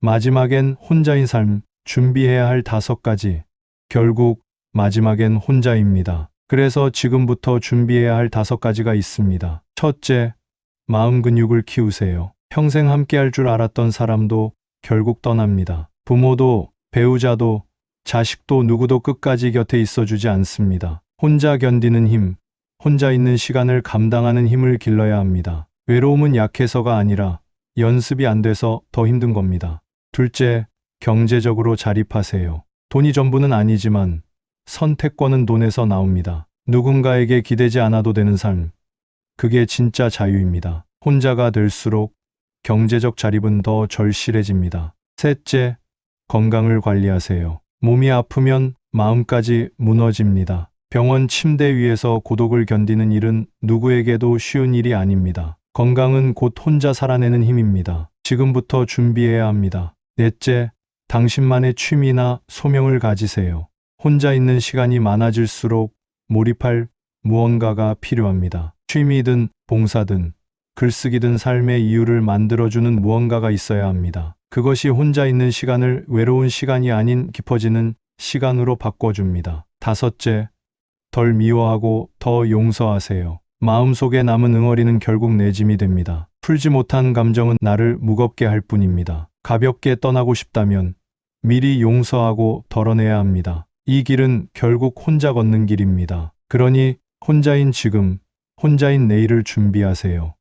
마지막엔 혼자인 삶, 준비해야 할 다섯 가지. 결국 마지막엔 혼자입니다. 그래서 지금부터 준비해야 할 다섯 가지가 있습니다. 첫째, 마음 근육을 키우세요. 평생 함께 할 줄 알았던 사람도 결국 떠납니다. 부모도, 배우자도, 자식도 누구도 끝까지 곁에 있어주지 않습니다. 혼자 견디는 힘, 혼자 있는 시간을 감당하는 힘을 길러야 합니다. 외로움은 약해서가 아니라 연습이 안 돼서 더 힘든 겁니다. 둘째, 경제적으로 자립하세요. 돈이 전부는 아니지만 선택권은 돈에서 나옵니다. 누군가에게 기대지 않아도 되는 삶. 그게 진짜 자유입니다. 혼자가 될수록 경제적 자립은 더 절실해집니다. 셋째, 건강을 관리하세요. 몸이 아프면 마음까지 무너집니다. 병원 침대 위에서 고독을 견디는 일은 누구에게도 쉬운 일이 아닙니다. 건강은 곧 혼자 살아내는 힘입니다. 지금부터 준비해야 합니다. 넷째, 당신만의 취미나 소명을 가지세요. 혼자 있는 시간이 많아질수록 몰입할 무언가가 필요합니다. 취미든 봉사든 글쓰기든 삶의 이유를 만들어주는 무언가가 있어야 합니다. 그것이 혼자 있는 시간을 외로운 시간이 아닌 깊어지는 시간으로 바꿔줍니다. 다섯째, 덜 미워하고 더 용서하세요. 마음속에 남은 응어리는 결국 내 짐이 됩니다. 풀지 못한 감정은 나를 무겁게 할 뿐입니다. 가볍게 떠나고 싶다면 미리 용서하고 덜어내야 합니다. 이 길은 결국 혼자 걷는 길입니다. 그러니 혼자인 지금, 혼자인 내일을 준비하세요.